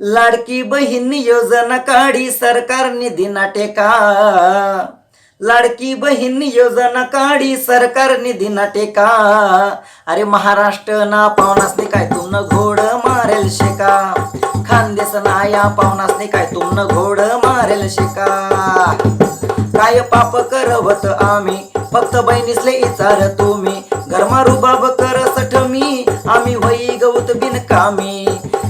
लाडकी बहीण योजना काढी सरकार निधी टेका. लाडकी बहीण योजना काढी सरकार निधी टेका. अरे महाराष्ट्र ना पावनासने काय तुमनं घोड मारेल शेका. खानदेश ना या पावनासने काय तुमनं घोड मारेल शेका. काय पाप करवत आम्ही फक्त बहिणीसले इचार तुम्ही. गरमा रुबाब कर सठमी आम्ही वई गवत बिन बिनकामी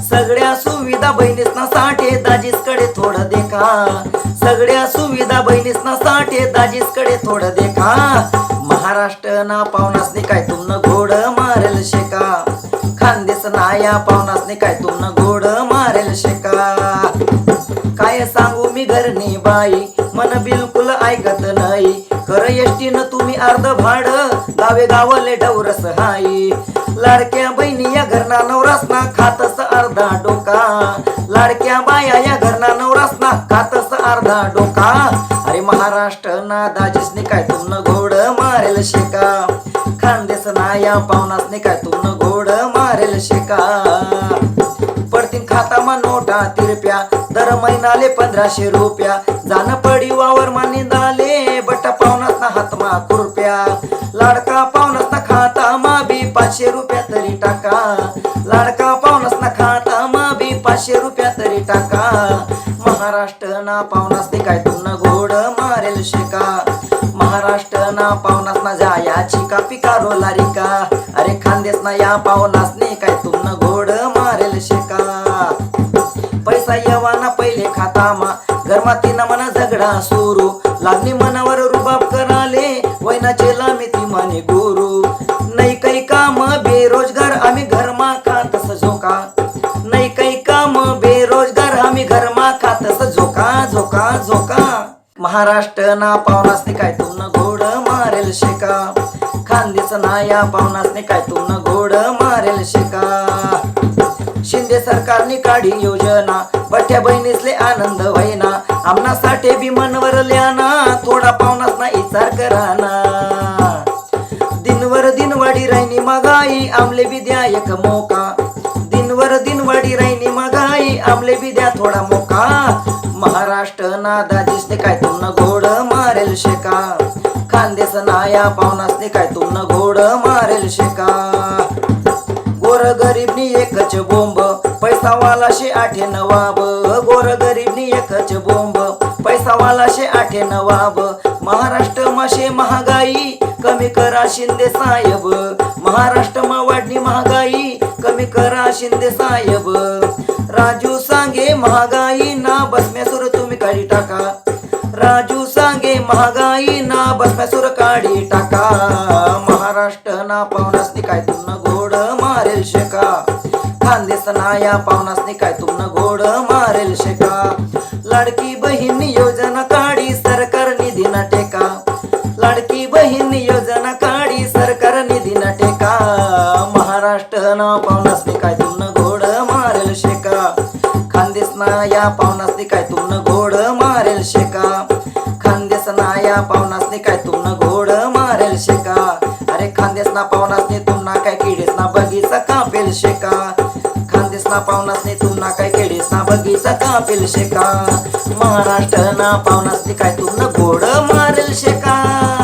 सगळ्या सुविधा बहिणीसना साठे दाजीसकडे थोडं देखा. सगळ्या सुविधा बहिणीसना साठे दाजीसकडे थोडं देखा. महाराष्ट्र ना पावनासने काय तुमनं घोड मारेल शेका. खानदेस ना या पावनासने काय तुमनं घोड मारेल शेका. काय सांगू मी घरनी बाई मन बिलकुल ऐकत नाही. खरं येष्टीनं तुम्ही अर्ध भाड गावे गावले डवरस हाई. लाडक्या बहिणी या घरना नवरासना खातस अर्धा डोका. लाडक्या बाया या घरना नवरासना खातस अर्धा डोका. अरे महाराष्ट्र ना दाजीसने काय तुमनं घोड मारेल शेका. खानदेस ना या पावनासने काय तुमनं घोड मारेल शेका. पडतीन खातामा नोटा तिरप्या. दर महिनाले पंधराशे रुपया. जाण पडी वावर माने दाले बट्टा पावनासना हातमा कुरप्या लाडका पावनासना खाता मा बी पाचशे रुपया तरी टाका. लाडका पावनासना खाता बी पाचशे रुपया तरी टाका. महाराष्ट्र ना पावनास ते काय तुमनं घोड मारेल शेका. महाराष्ट्र ना पावनास पावनासना जायाची का पिकारो लारिका अरे खानदेस ना या पावनास ने काय तुमनं घोड मारेल शेका. पैसा यवाना पहिले खाता मा गरमाती ना मना झगडा सुरू. लागणी मनावर रुबाब कराले वैनाचे लामी ती माने गुरु. नाही काही काम बेरोजगार आम्ही महाराष्ट्र ना पावनासने काय? तुमनं घोड मारेल शेका. खानदेश ना या पावनासने काय? तुमनं घोड मारेल शेका. शिंदे सरकारने काढी योजना. बठ्या बहिणीसले आनंद व्हायना. आमनासाठी बी मनवर ल्याना. थोडा पावनासना इचार कराना. दिनवर दिन वाढी राहिनी महागाई आमले बी द्या एक मोका. दिनवर दिन वाढी राहिनी महागाई आमले बी द्या थोडा मोका. महाराष्ट्र नादा दिसते काय तुमनं घोड मारेल शेका. खानदेस ना या पावनासने काय तुमनं घोड मारेल शेका. गोर गरीबनी एकच बोंब पैसा वाला शे आठे नवाब गोर गरीबनी एकच बोंब पैसा वाला शे आठे नवाब महाराष्ट्र माशे महागाई कमी करा शिंदे साहेब. महाराष्ट्र मा वाढणी महागाई कमी करा शिंदे साहेब. राजू सांगे महागाई ना बसम्यासुर तुम्ही काढी टाका। राजू सांगे महागाई ना बसम्यासुर काढी टाका। महाराष्ट्र ना पावनासनी काय तुमनं घोड मारेल शेका। खानदेस ना या पावनासनी काय तुमनं घोड मारेल शेका। लाडकी बहीण योजना काढी सरकार निधी ना टेका। लाडकी बहीण योजना काढी सरकार निधी ना टेका। महाराष्ट्र ना पावनासनी काय तुमनं शेका. खानदेश ना या पावनासनी काय तुमनं घोड मारेल शेका. खानदेश ना या पावनासनी काय तुमनं घोड मारेल शेका. अरे खानदेश ना पावनासनी तुमना काय किडीस ना बगीचा कापेल शेका. खानदेश ना पावनासनी तुमना काय किडीस ना बगीचा कापेल शेका. महाराष्ट्र ना पावनासनी काय तुमनं घोड मारेल शेका.